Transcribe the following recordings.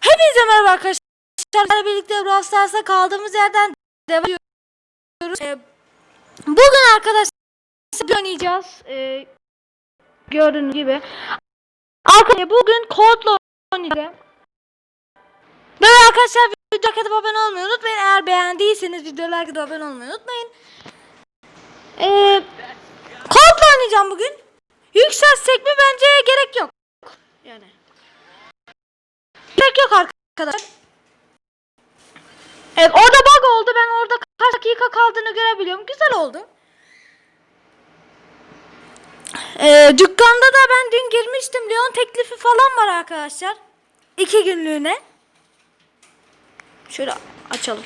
Hepinize merhaba arkadaşlar. Birlikte Brawl kaldığımız yerden devam ediyoruz. Ee, bugün arkadaşlar oynayacağız. Ee, gördüğünüz gibi. Arkadaşlar bugün kodla oynayacağım. Böyle arkadaşlar videoya kadar abone olmayı unutmayın. Eğer beğendiyseniz videoya kadar abone olmayı unutmayın. Ee, kodla oynayacağım bugün. Yükseltsek mi bence gerek yok. Yani. Gerek yok arkadaşlar. Evet orada bug oldu. Ben orada kaç dakika kaldığını görebiliyorum. Güzel oldu. Ee, dükkanda da ben dün girmiştim. Leon teklifi falan var arkadaşlar. İki günlüğüne. Şöyle açalım.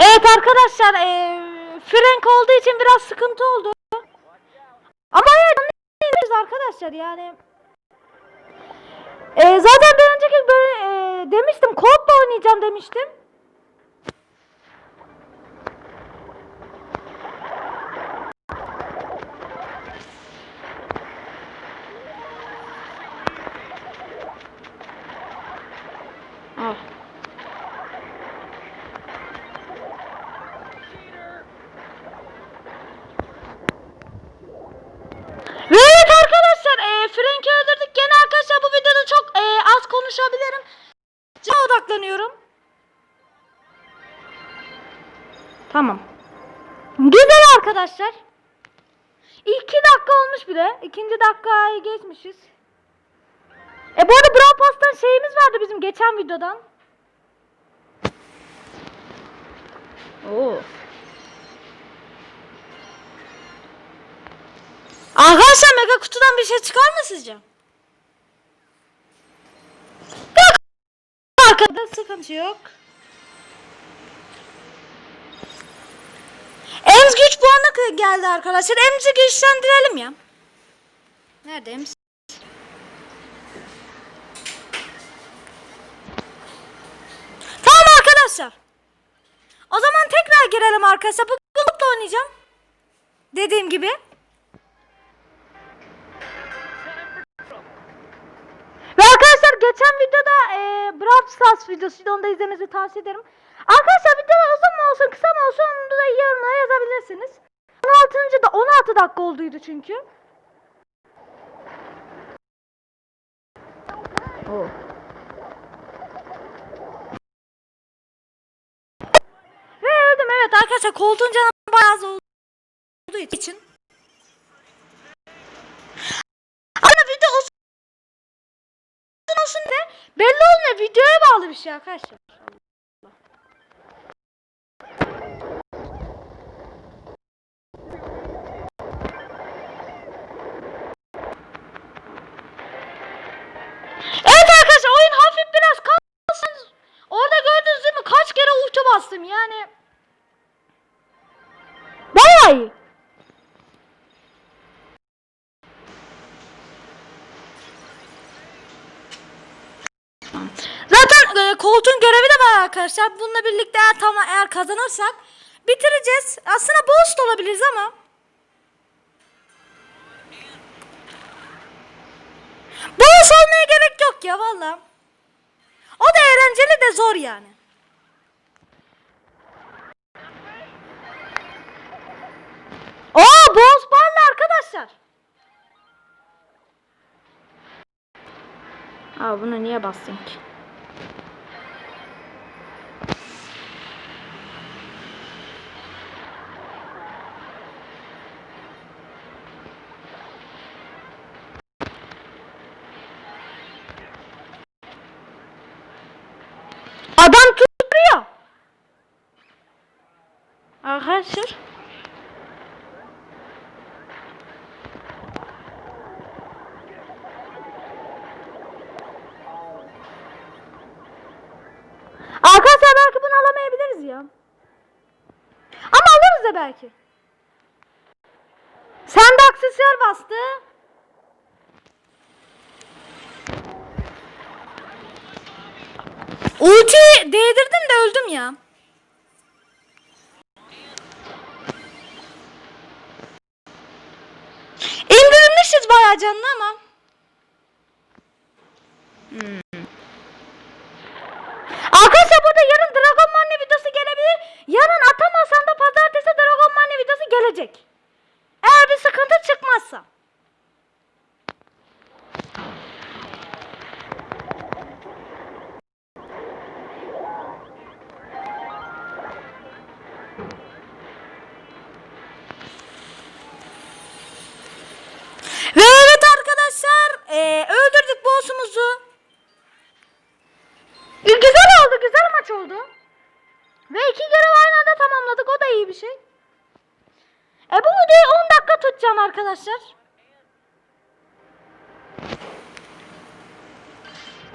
Evet arkadaşlar eee Frank olduğu için biraz sıkıntı oldu. Ama evet anlayabiliriz arkadaşlar yani. Eee, zaten bir önceki böyle eee, demiştim kodla oynayacağım demiştim. Ah. Ve evet arkadaşlar e, Frank'i öldürdük. Gene arkadaşlar bu videoda çok e, az konuşabilirim. Cana odaklanıyorum. Tamam. Güzel arkadaşlar. İki dakika olmuş bile. İkinci dakikayı geçmişiz. E bu arada Brawl Pass'tan şeyimiz vardı bizim geçen videodan. Oo. Arkadaşlar mega kutudan bir şey çıkar mı sizce? Yok. Arkada sıkıntı yok. Ems güç puanı geldi arkadaşlar. Ems'i güçlendirelim ya. Nerede Ems? Tamam arkadaşlar. O zaman tekrar girelim arkadaşlar. Bugün oynayacağım. Dediğim gibi. Videoda e, Brawl Stars videosuydu. Onu da izlemenizi tavsiye ederim. Arkadaşlar video uzun mu olsun kısa mı olsun onu da yorumlara yazabilirsiniz. 16. da 16 dakika olduydu çünkü. Oh. Ve evet arkadaşlar koltuğun canı bayağı olduğu için. Ama video uzun olsun de belli olmuyor videoya bağlı bir şey arkadaşlar. Zaten e, koltuğun görevi de var arkadaşlar. Bununla birlikte eğer, tamam, eğer kazanırsak bitireceğiz. Aslında boss olabiliriz ama. Boss olmaya gerek yok ya valla. O da eğlenceli de zor yani. Oo boss barlı arkadaşlar. Aa bunu niye bastın ki? Adam tutturuyor. Arkadaşlar. Arkadaşlar belki bunu alamayabilir. ya. Ama alırız da belki. Sen de aksesuar bastı. Ulti değdirdim de öldüm ya. İndirilmişiz bayağı canlı ama. Hmm. Bir şey. E bu videoyu 10 dakika tutacağım arkadaşlar.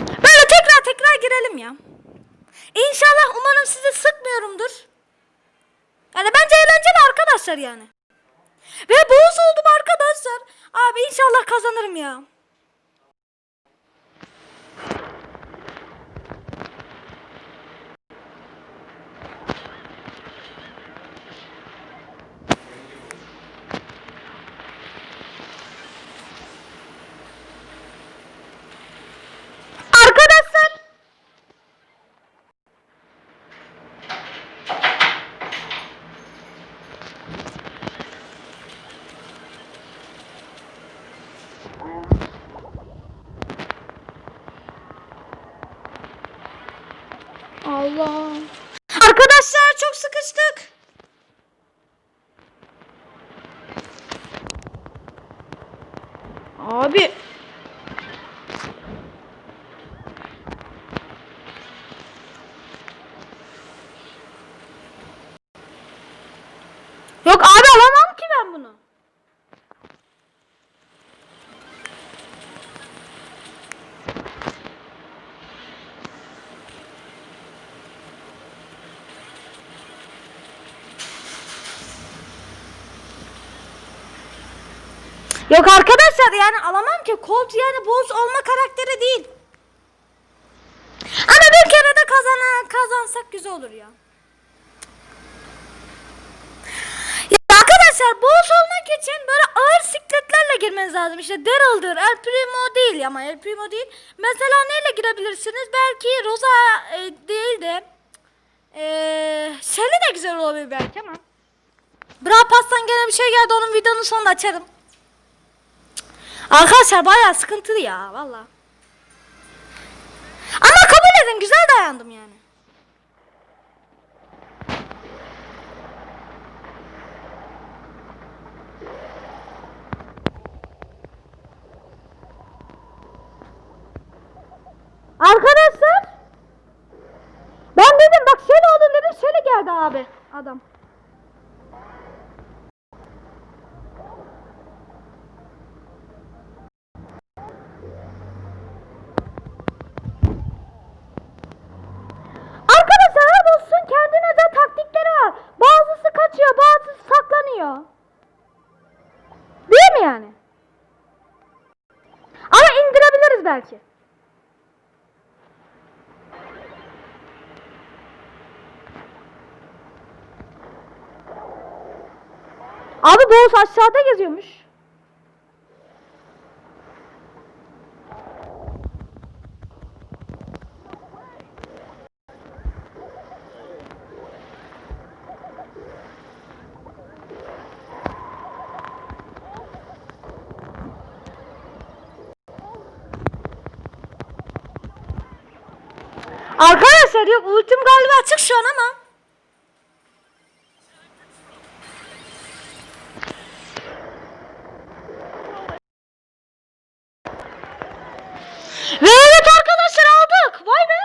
Böyle tekrar tekrar girelim ya. İnşallah umarım sizi sıkmıyorumdur. Yani bence eğlenceli arkadaşlar yani. Ve boss oldum arkadaşlar. Abi inşallah kazanırım ya. Arkadaşlar Arkadaşlar çok sıkıştık. Abi. Yok abi alamam ki ben bunu. Yok arkadaşlar yani alamam ki. Colt yani boz olma karakteri değil. Ama bir kere de kazanan kazansak güzel olur ya. Ya arkadaşlar boss olmak için böyle ağır sikletlerle girmeniz lazım. İşte Daryl'dır, El Primo değil ama El Primo değil. Mesela neyle girebilirsiniz? Belki Rosa e, değil de e, Shelly de güzel olabilir belki ama. Bra Pass'tan gene bir şey geldi onun videonun sonunda açarım. Arkadaşlar bayağı sıkıntılı ya valla. Ama kabul edin güzel dayandım yani. Arkadaşlar ben dedim bak şöyle oldu dedim şöyle geldi abi adam. Belki. Abi boss aşağıda geziyormuş. Arkadaşlar yok ultim galiba açık şu an ama. Ve evet arkadaşlar aldık. Vay be.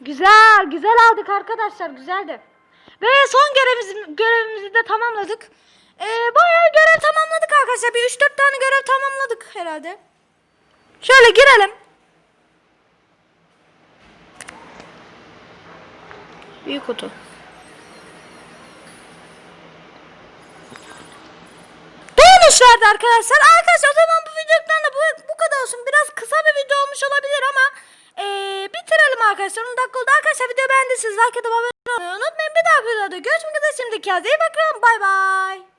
Güzel, güzel aldık arkadaşlar. Güzeldi. Ve son görevimizi, görevimizi de tamamladık. Ee, bayağı görev tamamladık arkadaşlar. Bir 3-4 tane görev tamamladık herhalde. Şöyle girelim. Büyük kutu. Bonus arkadaşlar. Arkadaşlar o zaman bu videodan da bu, bu kadar olsun. Biraz kısa bir video olmuş olabilir ama eee, bitirelim arkadaşlar. 10 dakika oldu. Arkadaşlar video beğendiyseniz like atıp abone olmayı unutmayın. Bir dahaki videoda görüşmek üzere. Şimdi kendinize iyi bakın. Bay bay.